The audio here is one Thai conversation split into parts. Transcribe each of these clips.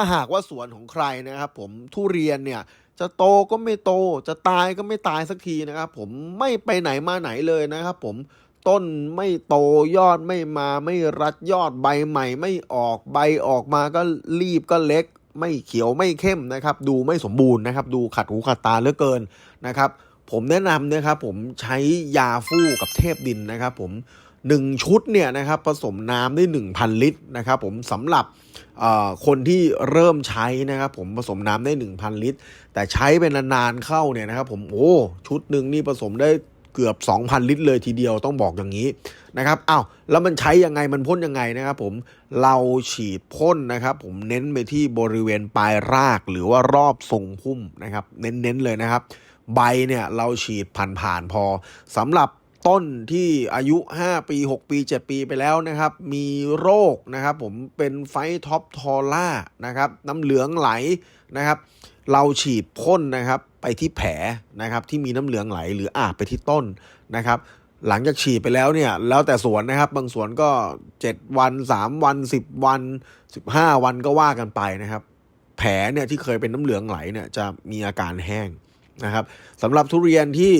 าหากว่าสวนของใครนะครับผมทุเรียนเนี่ยจะโตก็ไม่โต จะตายก็ไม่ตายสักทีนะครับผมไม่ไปไหนมาไหนเลยนะครับผมต้นไม่โตยอดไม่มาไม่รัดยอดใบใหม่ไม่ออกใบออกมาก็รีบก็เล็ก ไม่เขียวไม่เข้มนะครับ ดูไม่สมบูรณ์นะครับ ดูขัดหูขัดตาเหลือเกินนะครับ ผมแนะนำนะครับผมใช้ยาฟู่กับเทพดินนะครับผม1ชุดเนี่ยนะครับผสมน้ำได้ 1,000 ลิตรนะครับผมสำหรับคนที่เริ่มใช้นะครับผมผสมน้ำได้ 1,000 ลิตร แต่ใช้เป็นนานๆเข้าเนี่ยนะครับผมโอ้ชุดหนึ่งนี่ผสมได้ เกือบ 2,000 ลิตรเลยทีเดียวต้องบอกอย่างนี้นะครับอ้าวแล้วมันใช้ยังไงมันพ่นยังไงนะครับผมเราฉีดพ่นนะครับ ผมเน้นไปที่บริเวณปลายรากหรือว่ารอบทรงพุ่มนะครับ เน้นๆเลยนะครับ ใบเนี่ยเราฉีดผ่านๆพอสำหรับ ต้นที่อายุ 5 ปี 6 ปี 7 ปีไปแล้วนะครับ มีโรคนะครับ ผมเป็นไฟท็อปทอล่านะครับ น้ำเหลืองไหลนะครับ เราฉีดพ่นนะครับไปที่แผลนะครับที่มีน้ำเหลืองไหลหรืออาบไปที่ต้นนะครับ หลังจากฉีดไปแล้วเนี่ยแล้วแต่สวนนะครับ บางสวนก็ 7 วัน 3 วัน 10 วัน 15 วันก็ว่ากันไปนะครับ แผลเนี่ยที่เคยเป็นน้ำเหลืองไหลเนี่ยจะมีอาการแห้งนะครับสำหรับทุเรียนที่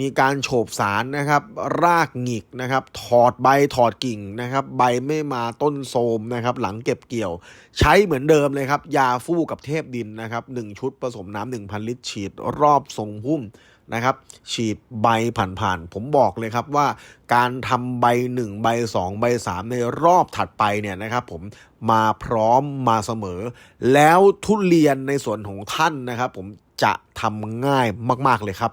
มีการโฉบสารนะครับ รากหงิกนะครับ ถอดใบถอดกิ่งนะครับ ใบไม่มาต้นโทมนะครับ หลังเก็บเกี่ยว ใช้เหมือนเดิมเลยครับ ยาฟู่กับเทพดินนะครับ1ชุดผสมน้ำ1,000ลิตร ฉีดรอบทรงพุ่มนะครับ ฉีดใบผ่านๆ ผมบอกเลยครับว่าการทำใบ 1 ใบ 2 ใบ 3 ในรอบถัดไปเนี่ยนะครับ ผมมาพร้อมมาเสมอ แล้วทุเรียนในส่วนของท่านนะครับ ผมจะทำง่ายมากๆเลยครับ